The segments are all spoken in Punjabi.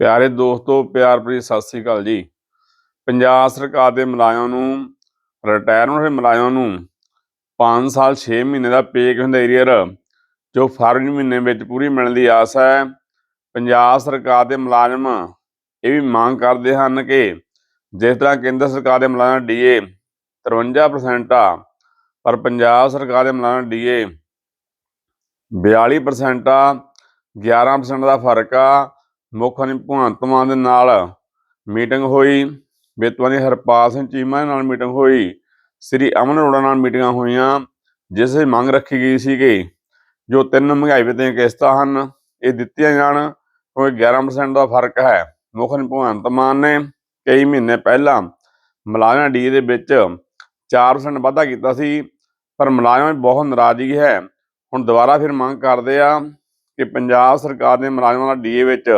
ਪਿਆਰੇ ਦੋਸਤੋ, ਪਿਆਰ ਭਰੀ ਸਤਿ ਸ੍ਰੀ ਅਕਾਲ ਜੀ। ਪੰਜਾਬ ਸਰਕਾਰ ਦੇ ਮੁਲਾਜ਼ਮਾਂ ਨੂੰ ਰਿਟਾਇਰਮੈਂਟ ਹੋਏ ਮੁਲਾਜ਼ਮਾਂ ਨੂੰ 5 ਸਾਲ 6 ਮਹੀਨੇ ਦਾ ਪੇ ਹੁੰਦਾ ਏਰੀਅਰ, ਜੋ ਫਰਵਰੀ ਮਹੀਨੇ ਵਿੱਚ ਪੂਰੀ ਮਿਲਣ ਦੀ ਆਸ ਹੈ। ਪੰਜਾਬ ਸਰਕਾਰ ਦੇ ਮੁਲਾਜ਼ਮ ਇਹ ਵੀ ਮੰਗ ਕਰਦੇ ਹਨ ਕਿ ਜਿਸ ਤਰ੍ਹਾਂ ਕੇਂਦਰ ਸਰਕਾਰ ਦੇ ਮੁਲਾਜ਼ਮ ਡੀਏ 53% ਆ, ਪਰ ਪੰਜਾਬ ਸਰਕਾਰ ਦੇ ਮੁਲਾਜ਼ਮ ਡੀਏ 42% ਆ 11% ਦਾ ਫ਼ਰਕ ਆ ਮੁੱਖ ਮੰਤਰੀ ਭਗਵੰਤ ਮਾਨ ਦੇ ਨਾਲ ਮੀਟਿੰਗ ਹੋਈ ਬੇਤਵਾਨੀ ਹਰਪਾਲ ਸਿੰਘ ਚੀਮਾ ਦੇ ਨਾਲ ਮੀਟਿੰਗ ਹੋਈ, ਸ੍ਰੀ ਅਮਨ ਅਰੋੜਾ ਨਾਲ ਮੀਟਿੰਗਾਂ ਹੋਈਆਂ, ਜਿਸ ਦੀ ਮੰਗ ਰੱਖੀ ਗਈ ਸੀ ਕਿ ਜੋ ਤਿੰਨ ਮਹਿੰਗਾਈ ਦੀਆਂ ਕਿਸ਼ਤਾਂ ਹਨ, ਇਹ ਦਿੱਤੀਆਂ ਜਾਣ, ਕਿਉਂਕਿ 11% ਦਾ ਫ਼ਰਕ ਹੈ। ਮੁੱਖ ਮੰਤਰੀ ਭਗਵੰਤ ਮਾਨ ਨੇ ਕਈ ਮਹੀਨੇ ਪਹਿਲਾਂ ਮੁਲਾਜ਼ਮਾਂ ਡੀ ਦੇ ਵਿੱਚ 4% ਵਾਧਾ ਕੀਤਾ ਸੀ, ਪਰ ਮੁਲਾਜ਼ਮਾਂ ਦੀ ਬਹੁਤ ਨਾਰਾਜ਼ਗੀ ਹੈ। ਹੁਣ ਦੁਬਾਰਾ ਫਿਰ ਮੰਗ ਕਰਦੇ ਆ ਕਿ ਪੰਜਾਬ ਸਰਕਾਰ ਨੇ ਮੁਲਾਜ਼ਮਾਂ ਦਾ ਡੀਏ ਵਿੱਚ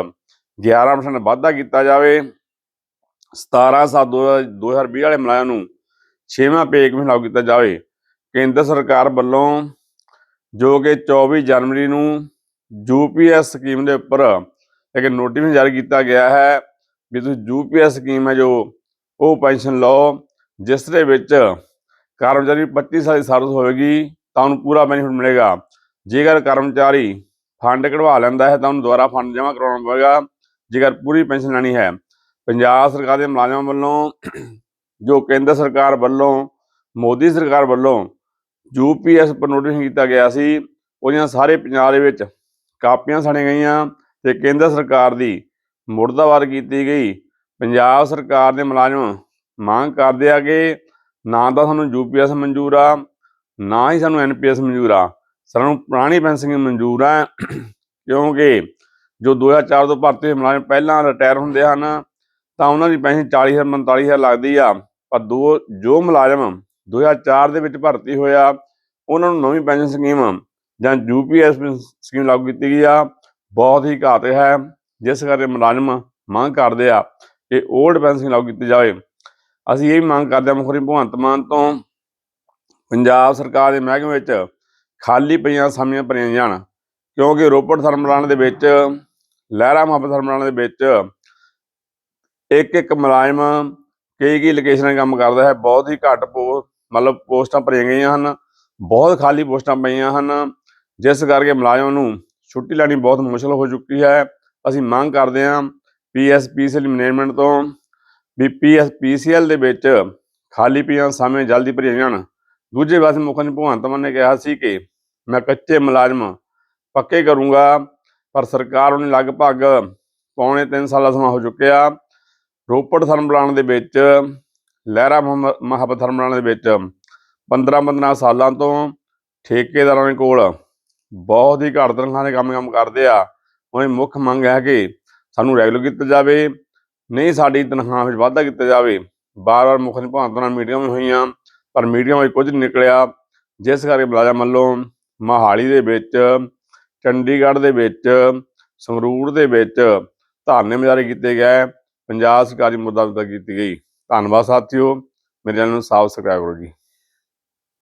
11% ਵਾਧਾ ਕੀਤਾ ਜਾਵੇ। 17 ਸਾਲ 2020 ਵਾਲੇ ਮਲਾਇਆ ਨੂੰ 6ਵਾਂ ਪੇ ਕਮਿਸ਼ਨ ਲਾਗੂ ਕੀਤਾ ਜਾਵੇ। ਕੇਂਦਰ ਸਰਕਾਰ ਵੱਲੋਂ ਜੋ ਕਿ 24 ਜਨਵਰੀ ਨੂੰ ਯੂਪੀਐਸ ਸਕੀਮ ਦੇ ਉੱਪਰ ਇੱਕ ਨੋਟੀਫਿਕੇਸ਼ਨ ਜਾਰੀ ਕੀਤਾ ਗਿਆ ਹੈ ਵੀ ਤੁਸੀਂ ਯੂਪੀਐਸ ਸਕੀਮ ਹੈ ਜੋ, ਉਹ ਪੈਨਸ਼ਨ ਲਓ, ਜਿਸ ਦੇ ਵਿੱਚ ਕਰਮਚਾਰੀ 25 ਸਾਲ ਦੀ ਸਰਵਿਸ ਹੋਵੇਗੀ, ਤਾਂ ਉਹਨੂੰ ਪੂਰਾ ਬੈਨੀਫਿਟ ਮਿਲੇਗਾ। ਜੇਕਰ ਕਰਮਚਾਰੀ ਫੰਡ ਕਢਵਾ ਲੈਂਦਾ ਹੈ, ਤਾਂ ਉਹਨੂੰ ਦੁਬਾਰਾ ਫੰਡ ਜਮ੍ਹਾਂ ਕਰਾਉਣਾ ਪਵੇਗਾ। ਜੇਕਰ ਪੂਰੀ ਪੈਨਸ਼ਨ ਲੈਣੀ ਹੈ, ਪੰਜਾਬ ਸਰਕਾਰ ਦੇ ਮੁਲਾਜ਼ਮਾਂ ਵੱਲੋਂ, ਜੋ ਕੇਂਦਰ ਸਰਕਾਰ ਵੱਲੋਂ, ਮੋਦੀ ਸਰਕਾਰ ਵੱਲੋਂ ਯੂਪੀਐਸ ਪਰ ਨੋਟੀਫਿਕੇਸ਼ਨ ਕੀਤਾ ਗਿਆ ਸੀ, ਉਹਦੀਆਂ ਸਾਰੇ ਪੰਜਾਬ ਦੇ ਵਿੱਚ ਕਾਪੀਆਂ ਸਣੇ ਗਈਆਂ ਤੇ ਕੇਂਦਰ ਸਰਕਾਰ ਦੀ ਮੁਰਦਾਬਾਦ ਕੀਤੀ ਗਈ। ਪੰਜਾਬ ਸਰਕਾਰ ਦੇ ਮੁਲਾਜ਼ਮ ਮੰਗ ਕਰਦੇ ਆ ਕਿ ਨਾ ਤਾਂ ਸਾਨੂੰ ਯੂਪੀਐਸ ਮਨਜ਼ੂਰ ਆ, ਨਾ ਹੀ ਸਾਨੂੰ ਐਨਪੀਐਸ ਮਨਜ਼ੂਰ ਆ। ਸਾਨੂੰ ਪੁਰਾਣੀ ਪੈਨਸ਼ਨ ਮਨਜ਼ੂਰ ਆ, ਕਿਉਂਕਿ ਜੋ 2004 ਤੋਂ ਭਰਤੀ ਹੋਏ ਮੁਲਾਜ਼ਮ ਪਹਿਲਾਂ ਰਿਟਾਇਰ ਹੁੰਦੇ ਹਨ, ਤਾਂ ਉਹਨਾਂ ਦੀ ਪੈਨਸ਼ਨ 40000 45000 ਲੱਗਦੀ ਆ। ਪਰ ਦੋ, ਜੋ ਮੁਲਾਜ਼ਮ 2004 ਦੇ ਵਿੱਚ ਭਰਤੀ ਹੋਇਆ ਉਹਨਾਂ ਨੂੰ ਨਵੀਂ ਪੈਨਸ਼ਨ ਸਕੀਮ ਜਾਂ ਯੂਪੀਐਸ ਸਕੀਮ ਲਾਗੂ ਕੀਤੀ ਗਈ ਆ। ਬਹੁਤ ਹੀ ਘਾਤ ਹੈ। ਜਿਸ ਕਰਕੇ ਮੁਲਾਜ਼ਮ ਮੰਗ ਕਰਦੇ ਆ ਕਿ 올ਡ ਪੈਨਸ਼ਨ ਲਾਗੂ ਕੀਤੀ ਜਾਵੇ। ਅਸੀਂ ਇਹ ਵੀ ਮੰਗ ਕਰਦੇ ਹਾਂ ਮੁਖਰੀ ਭਗਵੰਤ ਮਾਨ ਤੋਂ। ਪੰਜਾਬ ਸਰਕਾਰ ਦੇ ਮਹਿਕਮੇ ਵਿੱਚ ਖਾਲੀ ਪਈਆਂ ਸਮੀਆਂ ਭਰੀਆਂ ਜਾਣ, ਕਿਉਂਕਿ ਰੋਪੜ ਥਰਮਲਾਂ ਦੇ ਵਿੱਚ ਲਹਿਰਾ ਮੁਹੱਬਤ ਥਰਮਲਾਂ ਦੇ ਵਿੱਚ ਇੱਕ ਇੱਕ ਮੁਲਾਜ਼ਮ ਕਈ ਕਈ ਲੋਕੇਸ਼ਨਾਂ 'ਤੇ ਕੰਮ ਕਰਦਾ ਹੈ, ਬਹੁਤ ਹੀ ਘੱਟ ਪੋ, ਮਤਲਬ ਪੋਸਟਾਂ ਭਰੀਆਂ ਗਈਆਂ ਹਨ, ਬਹੁਤ ਖਾਲੀ ਪੋਸਟਾਂ ਪਈਆਂ ਹਨ, ਜਿਸ ਕਰਕੇ ਮੁਲਾਜ਼ਮ ਨੂੰ ਛੁੱਟੀ ਲੈਣੀ ਬਹੁਤ ਮੁਸ਼ਕਲ ਹੋ ਚੁੱਕੀ ਹੈ। ਅਸੀਂ ਮੰਗ ਕਰਦੇ ਹਾਂ ਪੀਐਸਪੀਸੀਐਲ ਮੈਨੇਜਮੈਂਟ ਤੋਂ ਵੀ ਪੀਐਸਪੀਸੀਐਲ ਦੇ ਵਿੱਚ ਖਾਲੀ ਪਈਆਂ ਸਮੇਂ ਜਲਦੀ ਭਰੀਆਂ ਜਾਣ। ਦੂਜੇ ਪਾਸੇ ਮੁੱਖ ਮੰਤਰੀ ਭਗਵੰਤ ਮਾਨ ਨੇ ਕਿਹਾ ਸੀ ਕਿ ਮੈਂ ਕੱਚੇ ਮੁਲਾਜ਼ਮ ਪੱਕੇ ਕਰੂੰਗਾ ਪਰ ਸਰਕਾਰ ਉਹਨੇ ਲਗਭਗ ਪੌਣੇ 3 ਸਾਲਾਂ ਸਮਾਂ ਹੋ ਚੁੱਕਿਆ। ਰੋਪੜ ਥਰਮਲਾਨ ਦੇ ਵਿੱਚ, ਲਹਿਰਾ ਮਹਾਬਤ ਥਰਮਲਾਨ ਦੇ ਵਿੱਚ 15-15 ਸਾਲਾਂ ਤੋਂ ਠੇਕੇਦਾਰਾਂ ਦੇ ਕੋਲ ਬਹੁਤ ਹੀ ਘੱਟ ਤਨਖਾਹ ਦੇ ਕੰਮ ਕੰਮ ਕਰਦੇ ਆ। ਉਹਨੇ ਮੁੱਖ ਮੰਗ ਹੈ ਕਿ ਸਾਨੂੰ ਰੈਗੂਲਰ ਕੀਤਾ ਜਾਵੇ, ਨਹੀਂ ਸਾਡੀ ਤਨਖਾਹ ਵਿੱਚ ਵਾਧਾ ਕੀਤਾ ਜਾਵੇ। ਬਾਰ-ਬਾਰ ਮੁੱਖ ਮੰਤਰੀ ਨਾਲ ਮੀਟਿੰਗਾਂ ਵੀ ਹੋਈਆਂ, ਪਰ ਮੀਟਿੰਗਾਂ ਵਿੱਚ ਕੁਝ ਨਹੀਂ ਨਿਕਲਿਆ। ਜਿਸ ਕਰਕੇ ਬਲਾਜਾ ਵੱਲੋਂ ਮਹਾਲੀ ਦੇ ਵਿੱਚ ਚੰਡੀਗੜ੍ਹ ਦੇ ਵਿੱਚ, ਸੰਗਰੂਰ ਦੇ ਵਿੱਚ ਧਰਨੇ ਮੁਜ਼ਾਹਰੇ ਕੀਤੇ ਗਏ। ਪੰਜਾਬ ਸਰਕਾਰੀ ਮੁੱਦਾ ਕੀਤੀ ਗਈ। ਧੰਨਵਾਦ ਸਾਥੀਓ। ਮੇਰੇ ਚੈਨਲ ਨੂੰ ਸਬਸਕ੍ਰਾਈਬ ਕਰੋ ਜੀ।